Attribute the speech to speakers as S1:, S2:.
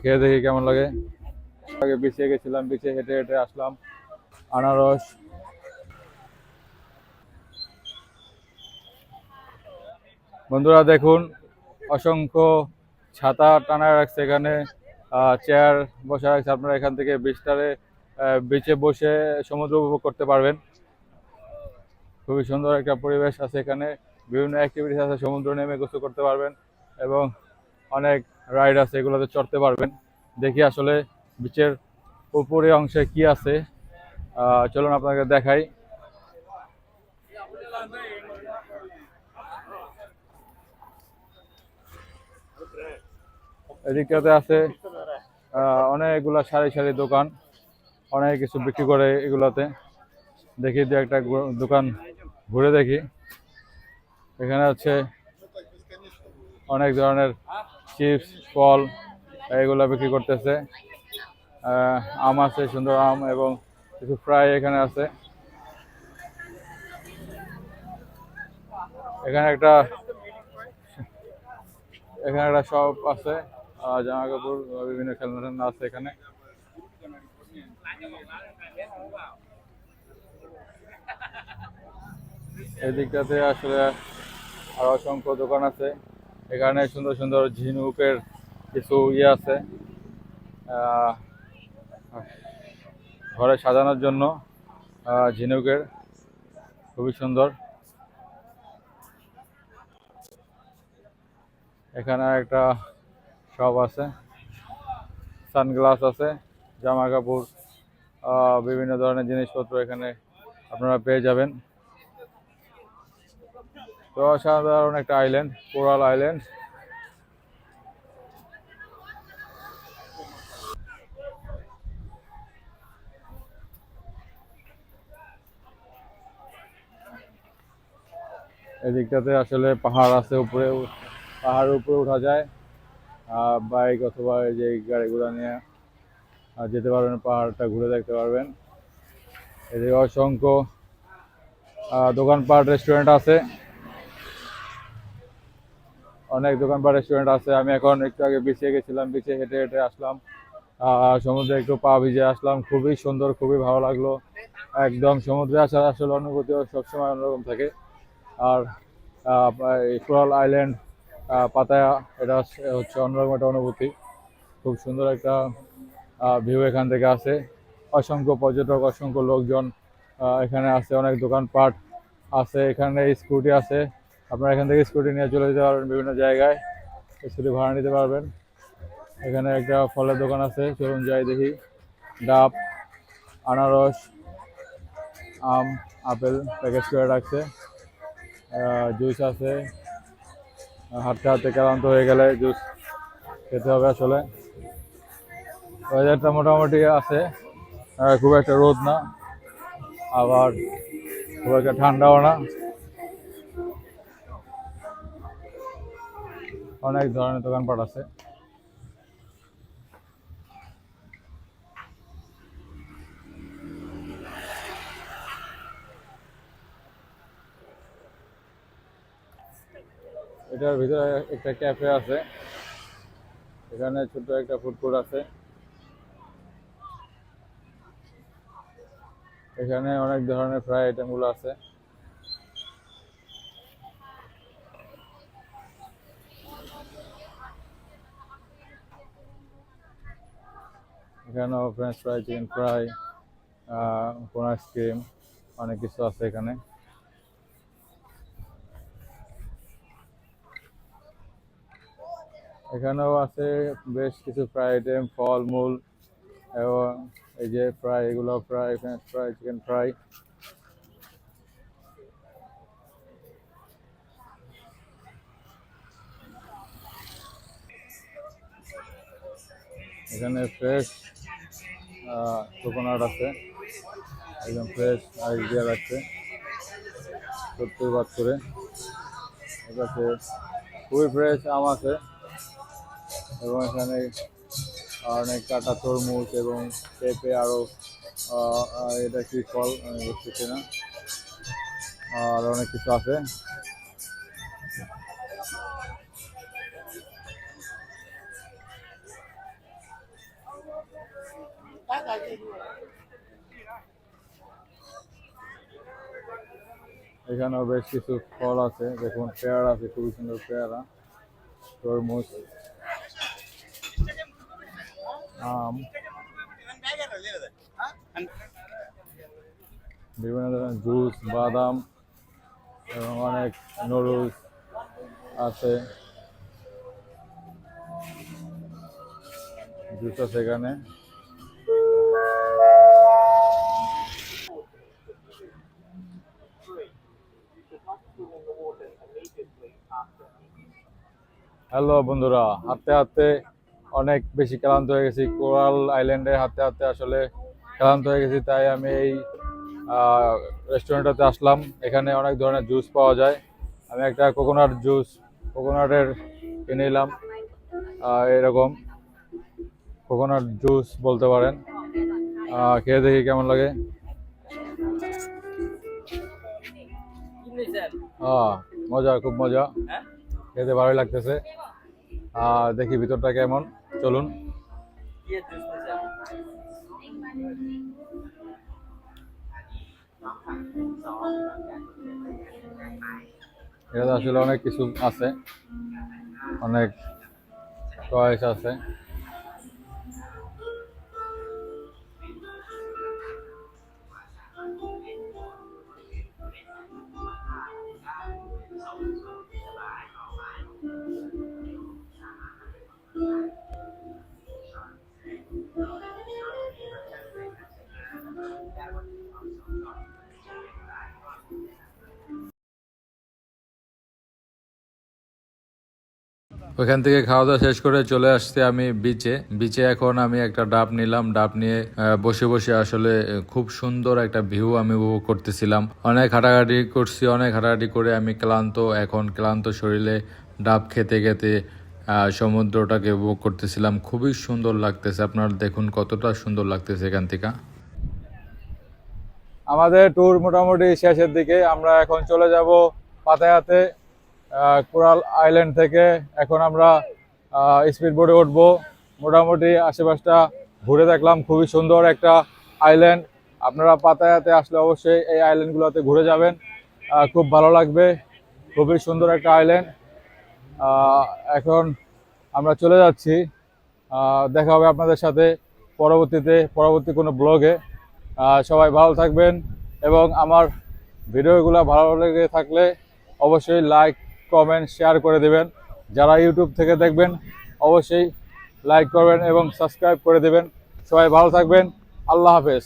S1: খেয়ে দেখি কেমন লাগে। আগে পিছিয়ে গেছিলাম, পিছিয়ে হেঁটে হেঁটে আসলাম। আনারস। বন্ধুরা দেখুন, অসংখ্য ছাতা টানা রাখছে এখানে। চেয়ার বসা রাখছে। আপনারা এখান থেকে বিচটারে বিচে বসে সমুদ্র উপভোগ করতে পারবেন। খুবই সুন্দর একটা পরিবেশ আছে এখানে। বিভিন্ন অ্যাক্টিভিটিস আছে, সমুদ্র নেমে গোসল করতে পারবেন এবং অনেক রাইড আছে, এগুলোতে চড়তে পারবেন। দেখি আসলে বিচের উপরে অংশে কি আছে। চলুন আপনাকে দেখাই। এদিকটাতে আছে অনেকগুলা সারি সারি দোকান। অনেক কিছু বিক্রি করে এগুলাতে। দেখি দু একটা দোকান ঘুরে দেখি। এখানে হচ্ছে অনেক ধরনের চিপস, ফল এগুলা বিক্রি করতেছে। আম আছে, সুন্দর আম এবং কিছু ফ্রাই এখানে আছে। এখানে একটা এখানে একটা শপ আছে জামা কাপড় বিভিন্ন খেলনা টেলনা আছে এখানে। এদিকটাতে আসলে আরও অসংখ্য দোকান আছে। এখানে সুন্দর সুন্দর ঝিনুকের কিছু ইয়ে আছে। ঘরে সাজানোর জন্য ঝিনুকের। খুবই সুন্দর। এখানে একটা শপ আছে। সানগ্লাস আছে জামা কাপড় বিভিন্ন ধরনের জিনিসপত্র এখানে আপনারা পেয়ে যাবেন। তো অসাধারণ একটা আইল্যান্ড কোরাল আইল্যান্ড এদিকটাতে আসলে পাহাড় আছে, উপরে পাহাড়ের উপরে ওঠা যায়। বাইক অথবা এই যে গাড়িগুলো নিয়ে যেতে পারবেন, পাহাড়টা ঘুরে দেখতে পারবেন। এদিকে অসংখ্য দোকানপাট রেস্টুরেন্ট আছে। অনেক দোকানপাট রেস্টুরেন্ট আছে। আমি এখন একটু আগে বিছিয়ে গেছিলাম পিছিয়ে হেঁটে হেঁটে আসলাম। সমুদ্রে একটু পা ভিজে আসলাম। খুবই সুন্দর, খুবই ভালো লাগল। একদম সমুদ্রে আসার আসলে অনুভূতিও সবসময় অন্যরকম থাকে। আর কোরাল আইল্যান্ড পাতায়া, এটা হচ্ছে- অন্যরকম একটা অনুভূতি। খুব সুন্দর একটা ভিউ এখান থেকে আছে অসংখ্য পর্যটক, অসংখ্য লোকজন এখানে আছে অনেক দোকানপাট আছে। এখানে স্কুটি আছে। আপনারা এখান থেকে স্কুটি নিয়ে চলে যেতে পারবেন বিভিন্ন জায়গায়। স্কুটি ভাড়া নিতে পারবেন। এখানে একটা ফলের দোকান আছে, চলুন যাই দেখি। ডাব, আনারস, আম, আপেল প্যাকেজ করে রাখছে। জুস আছে। হাঁটতে হাঁটতে ক্লান্ত হয়ে গেলে জুস খেতে হবে আসলে। ওয়েদারটা মোটামুটি আছে। খুব একটা রোদ না। আবার খুব একটা ঠান্ডাও না। অনেক ধরনের দোকানপাট আছে। এটার ভিতরে একটা ক্যাফে আছে। এখানে ছোট একটা ফুড আছে। এখানে অনেক ধরনের ফ্রাই আইটেমগুলো আছে। এখানেও ফ্রেঞ্চ ফ্রাই চিকেন ফ্রাই কোন আইসক্রিম অনেক কিছু আছে এখানে। এখানেও আছে বেশ কিছু ফ্রাই আইটেম ফলমূল এবং এই যে ফ্রাই এগুলো fry French fry chicken fry এখানে ফ্রেশ কোকোনাট আছে, একদম ফ্রেশ আইস দিয়ে রাখছে সত্তর বাদ করে এটাতে খুবই ফ্রেশ আম আছে। এবং এখানে অনেক কাটা তরমুজ এবং পেঁপে আরও এটা কি ফল? বুঝতেছি না আর অনেক কিছু আছে। এখানেও বেশ কিছু ফল আছে। দেখুন, পেয়ারা আছে, খুবই সুন্দর পেয়ারা। তরমুজ, আম, বিভিন্ন ধরনের জুস, বাদাম, এবং অনেক নুডলস আছে। জুস আছে এখানে। হ্যালো বন্ধুরা। হাঁটতে হাঁটতে অনেক বেশি ক্লান্ত হয়ে গেছি। কোরাল আইল্যান্ডে হাঁটতে হাঁটতে আসলে ক্লান্ত হয়ে গেছি, তাই আমি এই রেস্টুরেন্টটাতে আসলাম। এখানে অনেক ধরনের জুস পাওয়া যায়। আমি একটা কোকোনাট জুস, কোকোনাটের কিনে নিলাম। এরকম কোকোনাট জুস বলতে পারেন। খেয়ে দেখি কেমন লাগে। মজা খুব মজা। খেতে ভালোই লাগতেছে। আর দেখি ভিতরটা কেমন। চলুন। এটাতে আসলে অনেক কিছু আছে। অনেক চয়েস আছে। ওইখান থেকে খাওয়া দাওয়া শেষ করে চলে আসতে আমি বিচে বিচে এখন আমি একটা ডাব নিলাম। ডাব নিয়ে বসে বসে আসলে খুব সুন্দর একটা ভিউ আমি উপভোগ করতেছিলাম। অনেক হাঁটাহাঁটি করছি, অনেক হাঁটাহাঁটি করে আমি ক্লান্ত, এখন ক্লান্ত শরীরে ডাব খেতে খেতে সমুদ্রটাকে উপভোগ করতেছিলাম। খুবই সুন্দর লাগতেছে। আপনারা দেখুন কতটা সুন্দর লাগতেছে এখান থেকে। আমাদের ট্যুর মোটামুটি শেষের দিকে। আমরা এখন চলে যাব পাতায়াতে। কোরাল আইল্যান্ড থেকে এখন আমরা স্পিড বোটে উঠবো। মোটামুটি আশেপাশটা ঘুরে দেখলাম, খুবই সুন্দর একটা আইল্যান্ড। আপনারা পাতায়াতে আসলে অবশ্যই এই আইল্যান্ডগুলোতে ঘুরে যাবেন। খুব ভালো লাগবে, খুবই সুন্দর একটা আইল্যান্ড। এখন আমরা চলে যাচ্ছি। দেখা হবে আপনাদের সাথে পরবর্তীতে, পরবর্তী কোনো ব্লগে। সবাই ভালো থাকবেন এবং আমার ভিডিওগুলো ভালো লেগে থাকলে অবশ্যই লাইক কমেন্ট শেয়ার করে দেবেন। যারা ইউটিউব থেকে দেখবেন, অবশ্যই লাইক করবেন এবং সাবস্ক্রাইব করে দেবেন। সবাই ভালো থাকবেন। আল্লাহ হাফেজ।